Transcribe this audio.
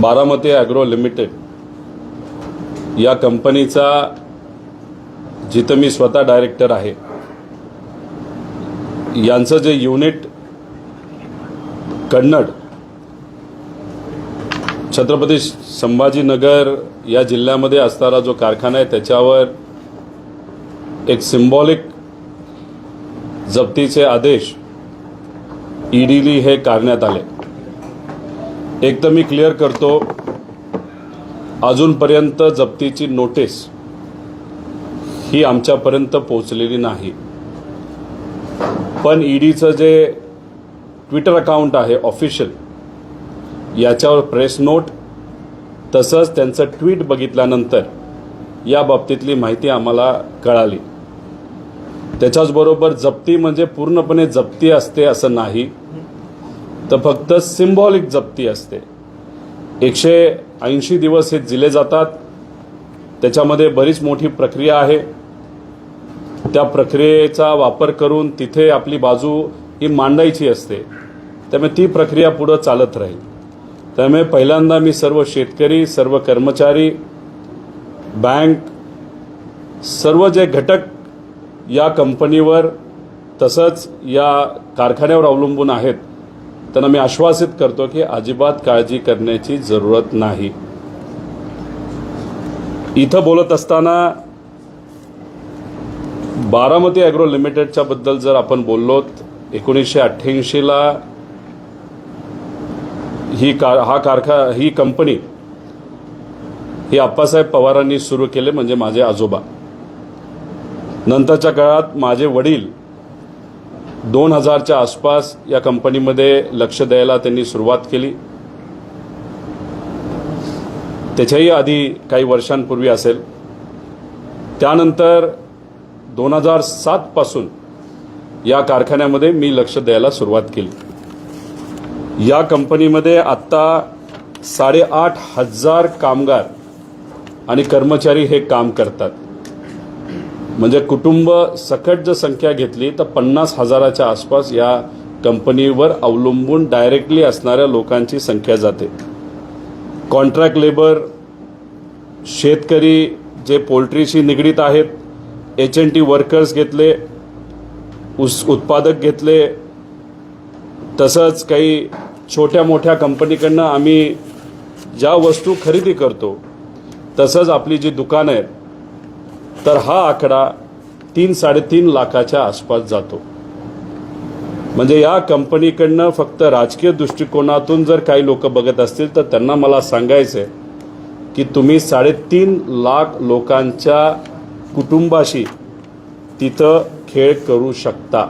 Baramati agro limited या कंपनीचा जिथं मी स्वतः डायरेक्टर आहे यांचं जे युनिट कन्नड छत्रपती संभाजीनगर या जिल्ह्यामध्ये असणारा जो कारखाना आहे त्याच्यावर एक सिम्बॉलिक जप्तीचे आदेश ईडीली हे काढण्यात आले. एक तर मी क्लिअर करतो अजूनपर्यंत जप्तीची नोटीस ही आमच्यापर्यंत पोहोचलेली नाही. पण ईडीचं जे ट्विटर अकाउंट आहे ऑफिशियल याच्यावर प्रेस नोट तसंच त्यांचं ट्विट बघितल्यानंतर या बाबतीतली माहिती आम्हाला कळाली. त्याच्याचबरोबर जप्ती म्हणजे पूर्णपणे जप्ती असते असं नाही. तर फक्त सिम्बॉलिक जप्ती असते. एकशे ऐंशी दिवस हे दिले जातात. त्याच्यामध्ये बरीच मोठी प्रक्रिया आहे. त्या प्रक्रियेचा वापर करून तिथे आपली बाजू ही मांडायची असते. त्यामुळे ती प्रक्रिया पुढं चालत राहील. त्यामुळे पहिल्यांदा मी सर्व शेतकरी सर्व कर्मचारी बँक सर्व जे घटक या कंपनीवर तसंच या कारखान्यावर अवलंबून आहेत त्यांना मी आश्वासित करतो की अजिबात काळजी करण्याची जरूरत नाही. इथं बोलत असताना बारामती ॲग्रो लिमिटेडच्या बद्दल जर आपण बोललोत एकोणीसशे अठ्ठ्याऐंशीला ही कार हा कारखा ही कंपनी ही आप्पासाहेब पवारांनी सुरू केले म्हणजे माझे आजोबा. नंतरच्या काळात माझे वडील दोन हजारच्या आसपास या कंपनीमध्ये लक्ष द्यायला त्यांनी सुरुवात केली. त्याच्याही आधी काही वर्षांपूर्वी असेल. त्यानंतर दोन हजार सातपासून या कारखान्यामध्ये मी लक्ष द्यायला सुरुवात केली. या कंपनीमध्ये आत्ता साडेआठ हजार कामगार आणि कर्मचारी हे काम करतात. म्हणजे कुटुंब सकट जर संख्या घेतली तर पन्नास हजाराच्या आसपास या कंपनीवर अवलंबून डायरेक्टली असणाऱ्या लोकांची संख्या जाते. कॉन्ट्रॅक्ट लेबर शेतकरी जे पोल्ट्रीशी निगडीत आहेत एच एन टी वर्कर्स घेतले उस उत्पादक घेतले तसंच काही छोट्या मोठ्या कंपनीकडनं आम्ही ज्या वस्तू खरेदी करतो तसंच आपली जी दुकानं आहेत तर हा आकडा तीन साडेतीन लाखाच्या आसपास जातो. म्हणजे या कंपनीकडनं फक्त राजकीय दृष्टिकोनातून जर काही लोक बघत असतील तर त्यांना मला सांगायचं आहे की तुम्ही साडेतीन लाख लोकांच्या कुटुंबाशी तिथं खेळ करू शकता.